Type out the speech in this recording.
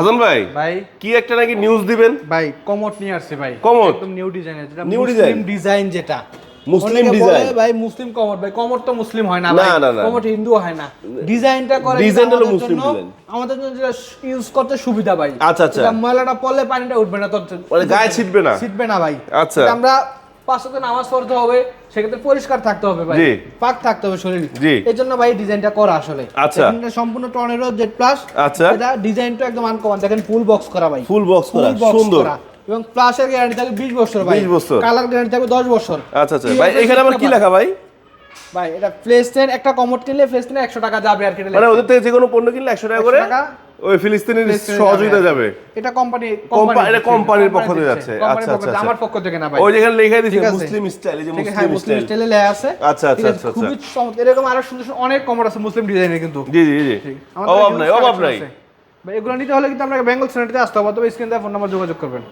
হাসান ভাই ভাই। কি একটা নাকি নিউজ দিবেন? ভাই কমট নিয়ে আসছে ভাই। কমোড? একদম নিউ ডিজাইনের যেটা মুসলিম design? ডিজাইন যেটা। মুসলিম ডিজাইন ভাই মুসলিম কমট ভাই কমট তো মুসলিম হয় না না, ভাই। না, না। কমট হিন্দু হয় না। ডিজাইনটা করে আমাদের মুসলিম জন্য- আমাদের জন্য যেটা ইউজ করতে সুবিধা ভাই। আচ্ছা, আচ্ছা। ময়লাটা পড়লে পানিটা উঠবে না তোর মানে গায়ে ছিটবে না? ছিটবে না ভাই। আচ্ছা। আমরা পাঁচ ওয়াক্ত নামাজ পড়তে হবে সেক্ষেত্রে পরিষ্কার থাকতে হবে ভাই। পাক থাকতে হবে শরীর। এই জন্য ভাই ডিজাইনটা করা আসলে। আচ্ছা। সম্পূর্ণ জেড প্লাস আচ্ছা। এটা ডিজাইনটা একদম আনকমন দেখেন ফুল বক্স করা ভাই। ফুল বক্স করা সুন্দর। এবং প্লাসের গ্যারান্টি থাকবে 20 বছর ভাই। 20 বছর। কালার গ্যারান্টি থাকবে 10 বছর। আচ্ছা আচ্ছা। ভাই এখানে আবার কি লেখা ভাই। ভাই? এটা প্লেস টেন একটা কমোড কিনলে প্লেস টেনে 100 টাকা যাবে আর কিনলে মানে ওদের থেকে যে কোনো পণ্য কিনলে একশো টাকা করে? টাকা। ওই ফিলিস্তিনের সহযোগিতা যাবে। এটা কোম্পানি কোম্পা- এটা কোম্পানির পক্ষ থেকে যাচ্ছে। আচ্ছা, আচ্ছা, আমার আচ্ছা। পক্ষ থেকে না ভাই। ওই যেখানে লেখা দিয়েছে মুসলিম স্টাইল এই যে মুসলিম স্টাইলে লেখা আছে। আচ্ছা, আচ্ছা, আচ্ছা, আচ্ছা। খুবই চমৎকার এরকম আরও সুন্দর অনেক কমর আছে মুসলিম ডিজাইনের কিন্তু। জি জি জি। অভাব নাই অভাব নাই। এগুলো নিতে হলে কিন্তু আপনাকে বেঙ্গল সেনেটারিতে আসতে হবে তবে স্ক্রিন দেওয়া ফোন নাম্বার যোগাযোগ করবেন।